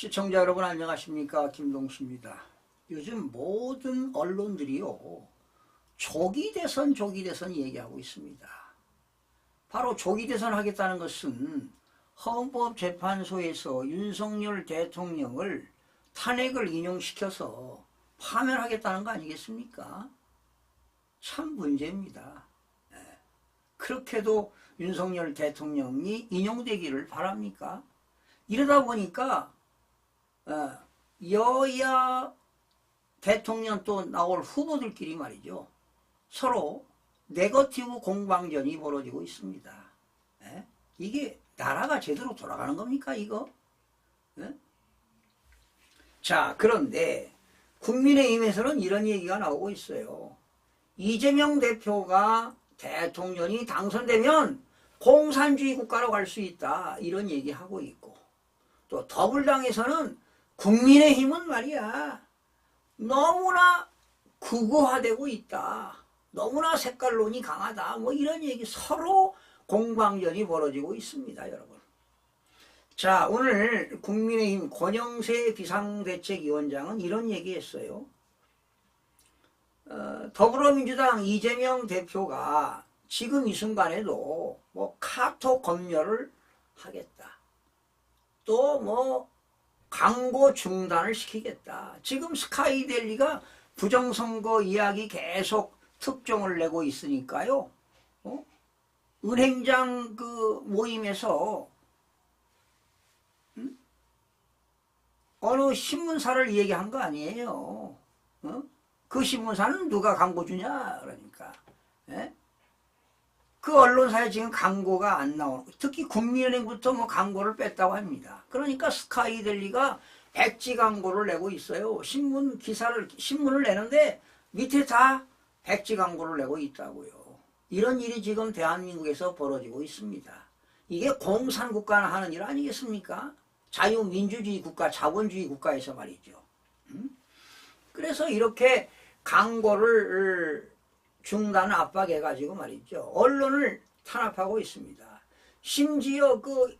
시청자 여러분 안녕하십니까 김동수입니다. 요즘 모든 언론들이요 조기 대선 조기 대선 얘기하고 있습니다. 바로 조기 대선 하겠다는 것은 헌법재판소에서 윤석열 대통령을 탄핵을 인용시켜서 파면하겠다는 거 아니겠습니까? 참 문제입니다. 예. 그렇게도 윤석열 대통령이 인용되기를 바랍니까? 이러다 보니까 어, 여야 대통령 또 나올 후보들끼리 말이죠. 서로 네거티브 공방전이 벌어지고 있습니다. 예? 이게 나라가 제대로 돌아가는 겁니까 이거? 예? 자 그런데 국민의힘에서는 이런 얘기가 나오고 있어요. 이재명 대표가 대통령이 당선되면 공산주의 국가로 갈 수 있다 이런 얘기하고 있고 또 더불당에서는 국민의힘은 말이야 너무나 극우화되고 있다. 너무나 색깔론이 강하다. 뭐 이런 얘기 서로 공방전이 벌어지고 있습니다, 여러분. 자, 오늘 국민의힘 권영세 비상대책위원장은 이런 얘기했어요. 어, 더불어민주당 이재명 대표가 지금 이 순간에도 뭐 카톡 검열을 하겠다. 또뭐 광고 중단을 시키겠다. 지금 스카이델리가 부정선거 이야기 계속 특종을 내고 있으니까요. 어? 은행장 그 모임에서 음? 어느 신문사를 얘기한 거 아니에요. 어? 그 신문사는 누가 광고 주냐 그러니까. 예? 그 언론사에 지금 광고가 안 나오는. 특히 국민은행부터 뭐 광고를 뺐다고 합니다. 그러니까 스카이델리가 백지 광고를 내고 있어요. 신문 기사를 신문을 내는데 밑에 다 백지 광고를 내고 있다고요. 이런 일이 지금 대한민국에서 벌어지고 있습니다. 이게 공산국가나 하는 일 아니겠습니까? 자유민주주의 국가, 자본주의 국가에서 말이죠. 음? 그래서 이렇게 광고를 중단 압박해가지고 말이죠. 언론을 탄압하고 있습니다. 심지어 그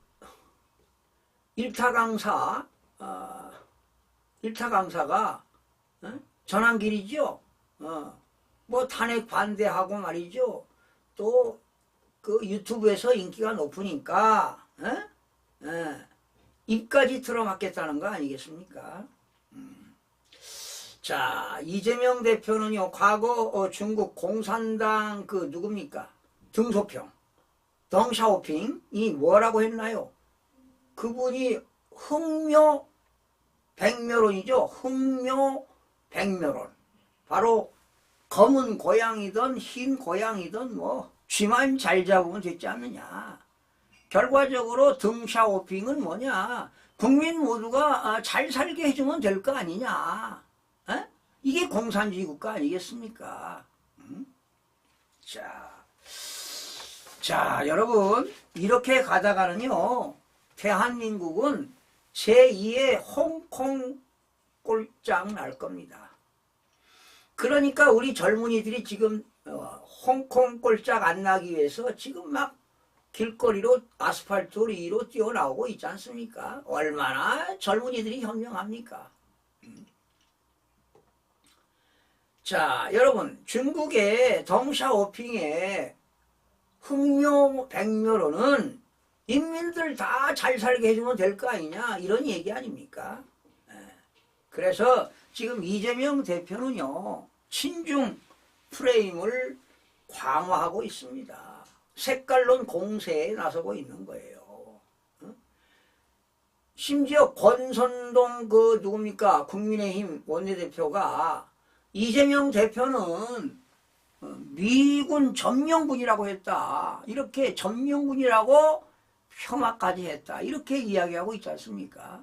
일타 강사, 어, 일타 강사가 어? 전환길이죠. 어, 뭐 탄핵 반대하고 말이죠. 또 그 유튜브에서 인기가 높으니까 어? 어, 입까지 틀어막겠다는 거 아니겠습니까? 자, 이재명 대표는요, 과거 어, 중국 공산당 그 누굽니까? 등소평, 덩샤오핑이 뭐라고 했나요? 그분이 흥묘 백묘론이죠. 흥묘 백묘론. 바로 검은 고양이든 흰 고양이든 뭐 쥐만 잘 잡으면 됐지 않느냐. 결과적으로 등샤오핑은 뭐냐. 국민 모두가 아, 잘 살게 해주면 될 거 아니냐. 에? 이게 공산주의 국가 아니겠습니까? 음? 자, 자, 여러분, 이렇게 가다가는요, 대한민국은 제2의 홍콩 꼴짱 날 겁니다. 그러니까 우리 젊은이들이 지금 어, 홍콩 꼴짝 안 나기 위해서 지금 막 길거리로 아스팔트 위로 뛰어나오고 있지 않습니까? 얼마나 젊은이들이 현명합니까? 자, 여러분, 중국의 덩샤오핑의 흥묘 백묘로는 인민들 다 잘 살게 해주면 될 거 아니냐 이런 얘기 아닙니까? 예. 그래서 지금 이재명 대표는요 친중 프레임을 강화하고 있습니다. 색깔론 공세에 나서고 있는 거예요. 어? 심지어 권선동 그 누굽니까 국민의힘 원내대표가 이재명 대표는 어, 미군 점령군이라고 했다. 이렇게 점령군이라고 폄하까지 했다. 이렇게 이야기하고 있지 않습니까?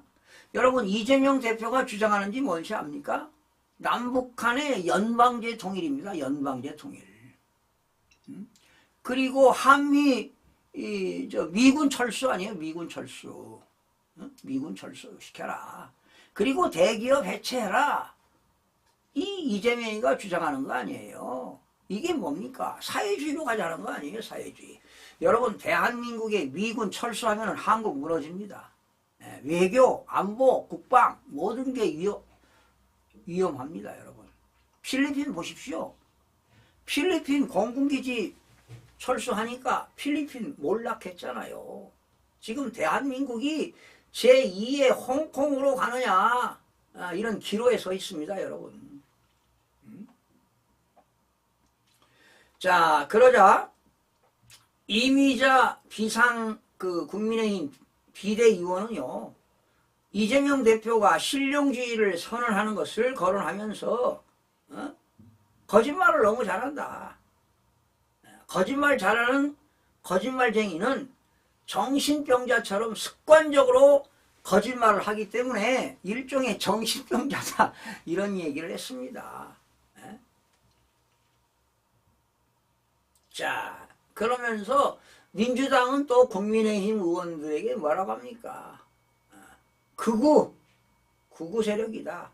여러분 이재명 대표가 주장하는지 뭔지 압니까? 남북한의 연방제 통일입니다. 연방제 통일. 음? 그리고 한미 이, 저 미군 철수 아니에요? 미군 철수. 어? 미군 철수 시켜라. 그리고 대기업 해체해라. 이 이재명이가 주장하는 거 아니에요. 이게 뭡니까? 사회주의로 가자는 거 아니에요? 사회주의. 여러분 대한민국의 미군 철수하면 한국 무너집니다. 예, 외교, 안보, 국방 모든 게 위험, 위험합니다, 여러분. 필리핀 보십시오. 필리핀 공군기지 철수하니까 필리핀 몰락했잖아요. 지금 대한민국이 제2의 홍콩으로 가느냐 아, 이런 기로에 서 있습니다, 여러분. 음? 자, 그러자 이미자 비상 그 국민의힘 비대위원은요 이재명 대표가 실용주의를 선언하는 것을 거론하면서 어? 거짓말을 너무 잘한다. 거짓말 잘하는 거짓말쟁이는 정신병자처럼 습관적으로 거짓말을 하기 때문에 일종의 정신병자다 이런 얘기를 했습니다. 예? 자 그러면서 민주당은 또 국민의힘 의원들에게 뭐라고 합니까? 아, 극우 극우 세력이다.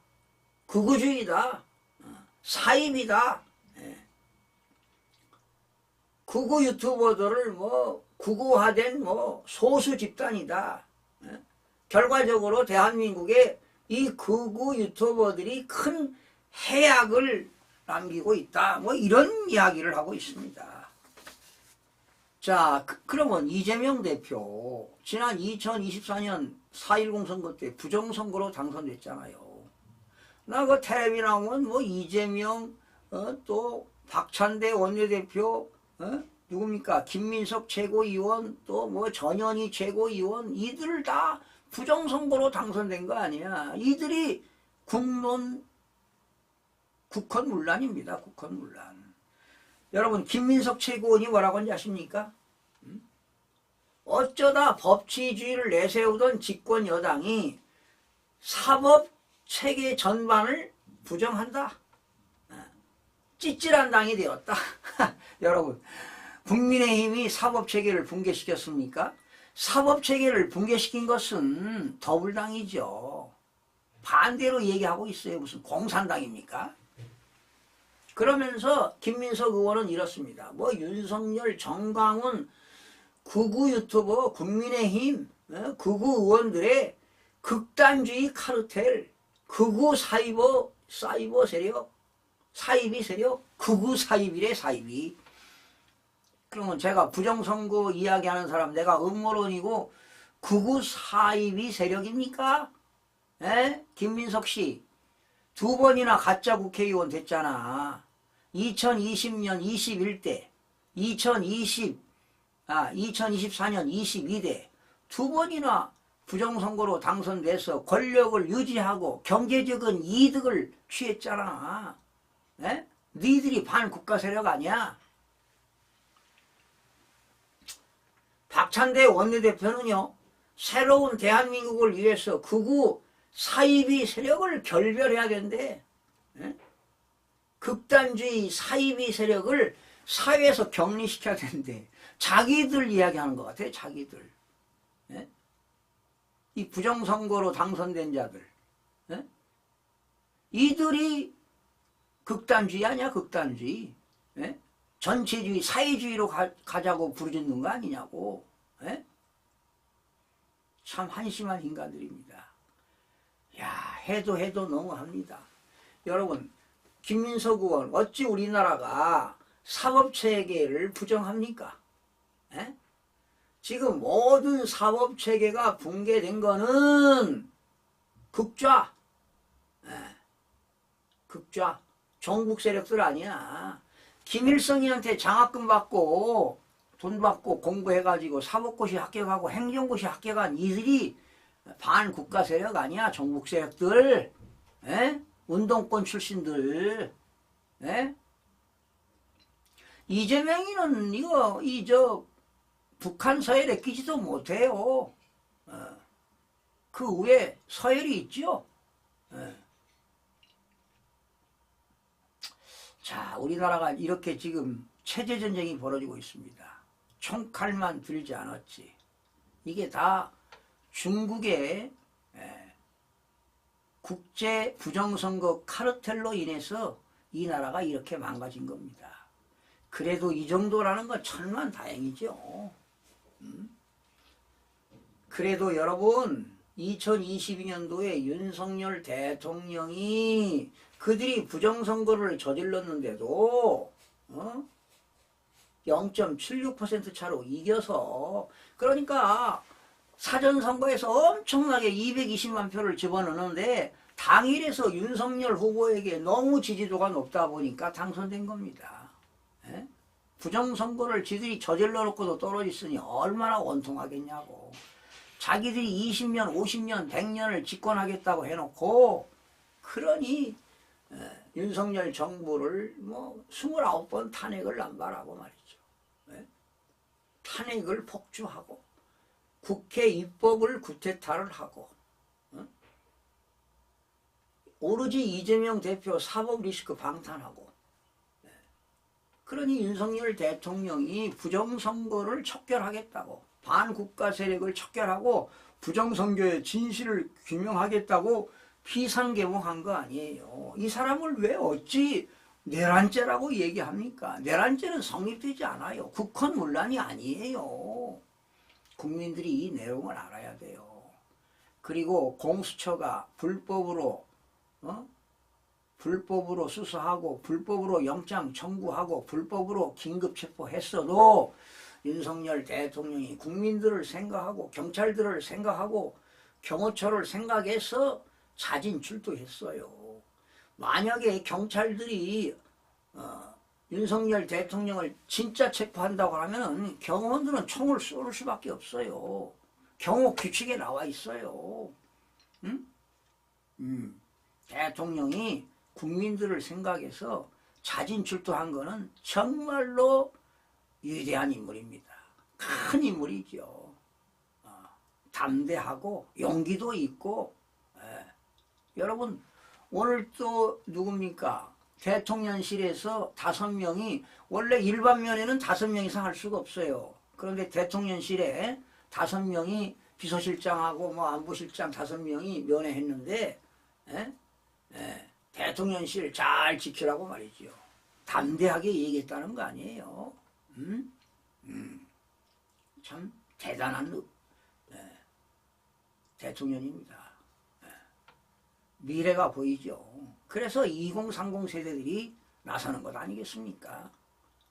극우주의다. 아, 사입이다. 예. 극우 유튜버들을 뭐 극우화된 뭐 소수 집단이다. 예? 결과적으로 대한민국에 이 극우 유튜버들이 큰 해악을 남기고 있다. 뭐 이런 이야기를 하고 있습니다. 자, 그, 그러면 이재명 대표 지난 2024년 4.10 선거 때 부정선거로 당선됐잖아요. 나 그 텔레비 나오면 뭐 이재명 어, 또 박찬대 원내대표 어? 누굽니까 김민석 최고위원 또 뭐 전현희 최고위원 이들 다 부정선거로 당선된 거 아니야. 이들이 국론 국헌 문란입니다. 국헌 문란. 여러분 김민석 최고원이 뭐라고 하는지 아십니까? 음? 어쩌다 법치주의를 내세우던 집권 여당이 사법 체계 전반을 부정한다. 어, 찌질한 당이 되었다. 여러분 국민의힘이 사법 체계를 붕괴시켰습니까? 사법 체계를 붕괴시킨 것은 더불당이죠. 반대로 얘기하고 있어요. 무슨 공산당입니까? 그러면서 김민석 의원은 이렇습니다. 뭐 윤석열, 정광훈, 극우 유튜버, 국민의힘, 어? 극우 의원들의 극단주의 카르텔, 극우 사이버, 사이버 세력, 사이비 세력, 극우 사이비래 사이비. 그러면 제가 부정선거 이야기하는 사람 내가 음모론이고 극우 사이비 세력입니까? 에? 김민석 씨. 두 번이나 가짜 국회의원 됐잖아. 2020년 21대, 2020, 아, 2024년 22대 두 번이나 부정선거로 당선돼서 권력을 유지하고 경제적인 이득을 취했잖아. 에? 니들이 반국가 세력 아니야? 박찬대 원내대표는요, 새로운 대한민국을 위해서 극우 사이비 세력을 결별해야 된대. 에? 극단주의 사이비 세력을 사회에서 격리시켜야 되는데 자기들 이야기하는 것 같아요. 자기들. 에? 이 부정선거로 당선된 자들. 에? 이들이 극단주의 아니야 극단주의. 에? 전체주의 사회주의로 가, 가자고 부르짖는 거 아니냐고. 에? 참 한심한 인간들입니다. 야 해도 해도 너무합니다. 여러분 김민석 의원 어찌 우리나라가 사법체계를 부정합니까? 에? 지금 모든 사법체계가 붕괴된 거는 극좌 에, 극좌 종북 세력들 아니야 김일성이한테 장학금 받고 돈 받고 공부해가지고 사법고시 합격하고 행정고시 합격한 이들이 반국가 세력 아니야 종북 세력들 에? 운동권 출신들 에? 이재명이는 이거 이 저 북한 서열에 끼지도 못해요 어. 그 위에 서열이 있죠 에. 자 우리나라가 이렇게 지금 체제전쟁이 벌어지고 있습니다 총칼만 들지 않았지 이게 다 중국의 국제 부정선거 카르텔로 인해서 이 나라가 이렇게 망가진 겁니다. 그래도 이 정도라는 건 천만 다행이죠. 음? 그래도 여러분 2022년도에 윤석열 대통령이 그들이 부정선거를 저질렀는데도 어? 0.76% 차로 이겨서 그러니까 사전선거에서 엄청나게 220만 표를 집어넣는데 당일에서 윤석열 후보에게 너무 지지도가 높다 보니까 당선된 겁니다. 예? 부정선거를 지들이 저질러 놓고도 떨어졌으니 얼마나 원통하겠냐고. 자기들이 20년, 50년, 100년을 집권하겠다고 해놓고 그러니 에, 윤석열 정부를 뭐 29번 탄핵을 남발하고 말이죠. 예? 탄핵을 폭주하고 국회 입법을 구태타를 하고 어? 오로지 이재명 대표 사법 리스크 방탄하고 예. 그러니 윤석열 대통령이 부정선거를 척결하겠다고 반국가 세력을 척결하고 부정선거의 진실을 규명하겠다고 피상개몽한 거 아니에요. 이 사람을 왜 어찌 내란죄라고 얘기합니까? 내란죄는 성립되지 않아요. 국헌 문란이 아니에요. 국민들이 이 내용을 알아야 돼요. 그리고 공수처가 불법으로 어? 불법으로 수사하고 불법으로 영장 청구하고 불법으로 긴급 체포했어도 윤석열 대통령이 국민들을 생각하고 경찰들을 생각하고 경호처를 생각해서 자진 출두했어요. 만약에 경찰들이 어, 윤석열 대통령을 진짜 체포한다고 하면 경호원들은 총을 쏠 수밖에 없어요. 경호 규칙에 나와 있어요. 응? 음. 대통령이 국민들을 생각해서 자진 출두한 거는 정말로 위대한 인물입니다. 큰 인물이죠. 어, 담대하고 용기도 있고 예. 여러분 오늘 또 누굽니까? 대통령실에서 다섯 명이 원래 일반 면에는 다섯 명 이상 할 수가 없어요. 그런데 대통령실에 다섯 명이 비서실장하고 뭐 안보실장 다섯 명이 면회했는데 예? 예, 대통령실 잘 지키라고 말이죠. 담대하게 얘기했다는 거 아니에요. 음? 음. 참 대단한 느- 예, 대통령입니다. 예. 미래가 보이죠. 그래서 2030 세대들이 나서는 것 아니겠습니까?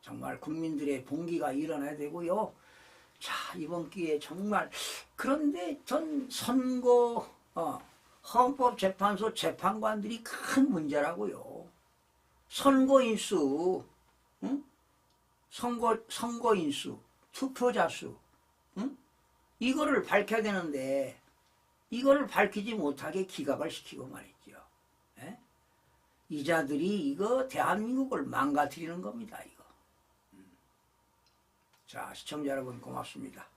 정말 국민들의 봉기가 일어나야 되고요. 자 이번 기회에 정말 그런데 전 선거 어, 헌법재판소 재판관들이 큰 문제라고요. 선거인수, 응? 선거 선거인수, 투표자 수, 응? 이거를 밝혀야 되는데 이거를 밝히지 못하게 기각을 시키고 말이죠. 예? 이자들이 이거 대한민국을 망가뜨리는 겁니다. 이거. 음. 자 시청자 여러분 고맙습니다.